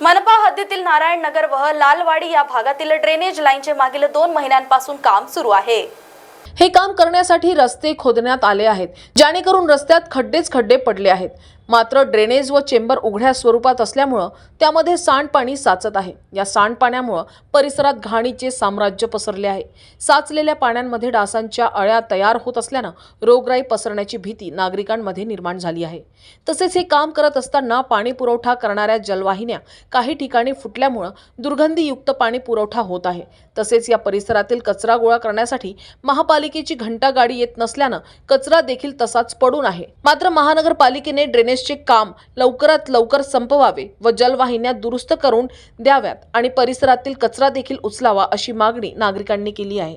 मनपा हद्दीतील नारायण नगर व लालवाडी या भागातील ड्रेनेज लाईनचे मागील दोन महिन्यांपासून काम सुरू आहे. हे काम करण्यासाठी रस्ते खोदण्यात आले आहेत जेणेकरून रस्त्यात खड्डेच खड्डे पडले आहेत. मात्र ड्रेनेज व चेंबर उघड्या स्वरूपात असल्यामुळं त्यामध्ये सांडपाणी साचत आहे. या सांडपाण्यामुळं परिसरात घाणीचे साम्राज्य पसरले आहे. साचलेल्या पाण्यामध्ये डासांच्या अळ्या तयार होत असल्यानं रोगराई पसरण्याची भीती नागरिकांमध्ये निर्माण झाली आहे. तसेच हे काम करत असताना पाणी पुरवठा करणाऱ्या जलवाहिन्या काही ठिकाणी फुटल्यामुळं दुर्गंधीयुक्त पाणी पुरवठा होत आहे. तसेच या परिसरातील कचरा गोळा करण्यासाठी महापालिकेची घंटा गाडी येत नसल्यानं कचरा देखील तसाच पडून आहे. मात्र महानगरपालिकेने ड्रेनेज ड्रेनेजचे काम लवकरात लवकर संपवावे व जलवाहिन्या दुरुस्त करून द्याव्यात आणि परिसरातील कचरा देखील उचलावा अशी मागणी नागरिकांनी केली आहे.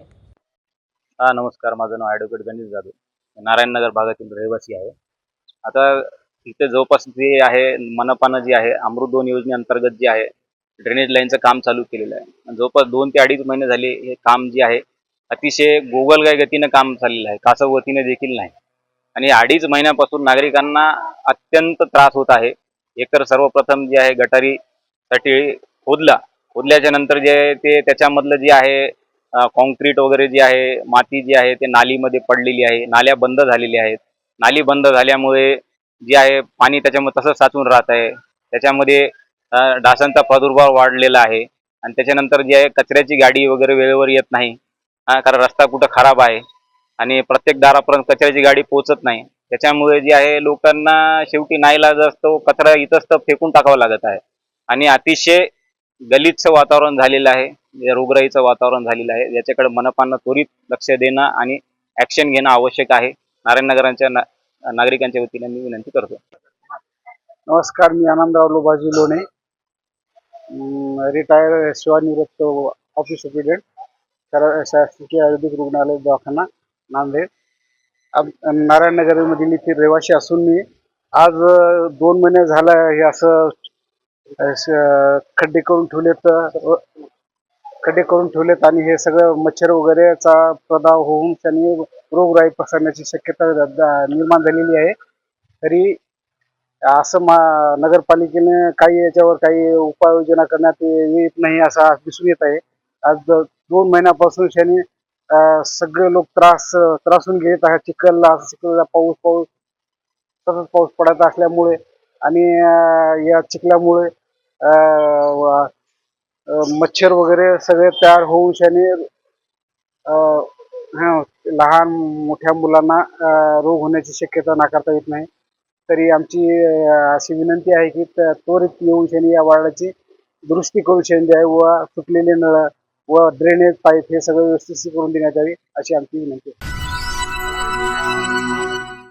हा नमस्कार. माझं नाव ॲडव्होकेट गणेश जाधव. नारायण नगर भागातील रहिवासी आहे. आता इथे जवळपास जे आहे मनपानं जे आहे अमृत दोन योजनेअंतर्गत जे आहे ड्रेनेज लाईनचं काम चालू केलेलं आहे. जवळपास दोन ते अडीच महिने झाले हे काम जे आहे अतिशय गोगलगाय गतीनं काम चाललेलं आहे. कासव गतीने देखील नाही. आणि अडीच महिन्यापासून नागरिकांना अत्यंत त्रास होत आहे. एकतर सर्वप्रथम जे आहे गटारीसाठी खोदला खोदल्याच्या नंतर जे आहे ते त्याच्यामधलं जे आहे कॉन्क्रीट वगैरे जे आहे माती जी आहे ते नालीमध्ये पडलेली आहे. नाल्या बंद झालेल्या आहेत. नाली बंद झाल्यामुळे जे आहे पाणी त्याच्यामध्ये तसंच साचून राहत आहे. त्याच्यामध्ये डासांचा प्रादुर्भाव वाढलेला आहे. आणि त्याच्यानंतर जे आहे कचऱ्याची गाडी वगैरे वेळेवर येत नाही. कारण रस्ता कुठं खराब आहे. आणि प्रत्येक दारापर्यंत कचऱ्याची गाडी पोहोचत नाही. त्याच्यामुळे जे आहे लोकांना शेवटी नाईलाज असतो कचरा इथंच तर फेकून टाकावा लागत आहे. आणि अतिशय गलितचं वातावरण झालेलं आहे म्हणजे या रोगराईचं वातावरण झालेलं आहे. याच्याकडे मनपानं त्वरित लक्ष देणं आणि ऍक्शन घेणं आवश्यक आहे. नारायणनगरांच्या ना नागरिकांच्या वतीने मी विनंती करतो. नमस्कार मी आनंदराव लोबाजी लोणे. रिटायर सेवानिवृत्त ऑफिस सुप्रिटेंडेंट शासकीय आयुर्वेदिक रुग्णालय दवाखाना. नांदेड. अब- नारायणनगरमधील इथे रहिवासी असून मी. आज दोन महिने झाला हे असं खड्डे करून ठेवलेत खड्डे करून ठेवलेत आणि हे सगळं मच्छर वगैरेचा प्रभाव होऊन त्यांनी रोगराई पसरण्याची शक्यता निर्माण झालेली आहे. तरी असं मा नगरपालिकेने काही याच्यावर काही उपाययोजना करण्यात येत नाही असं दिसून येत आहे. आज दोन महिन्यापासून त्यांनी सगळे लोक त्रास त्रासून घेत आहे चिखलला चिखलला पाऊस पाऊस तसंच पाऊस पडत असल्यामुळे आणि या चिखल्यामुळे मच्छर वगैरे सगळे तयार होऊन शाने लहान मोठ्या मुलांना रोग होण्याची शक्यता नाकारता येत नाही. तरी आमची अशी विनंती आहे की त- त्वरित येऊन शनी या वार्डाची दुरुस्ती करू शनी व सुटलेले नळ व ड्रेनेज पाईप हे सगळं व्यवस्थित करून देण्यात यावी अशी आमची विनंती आहे.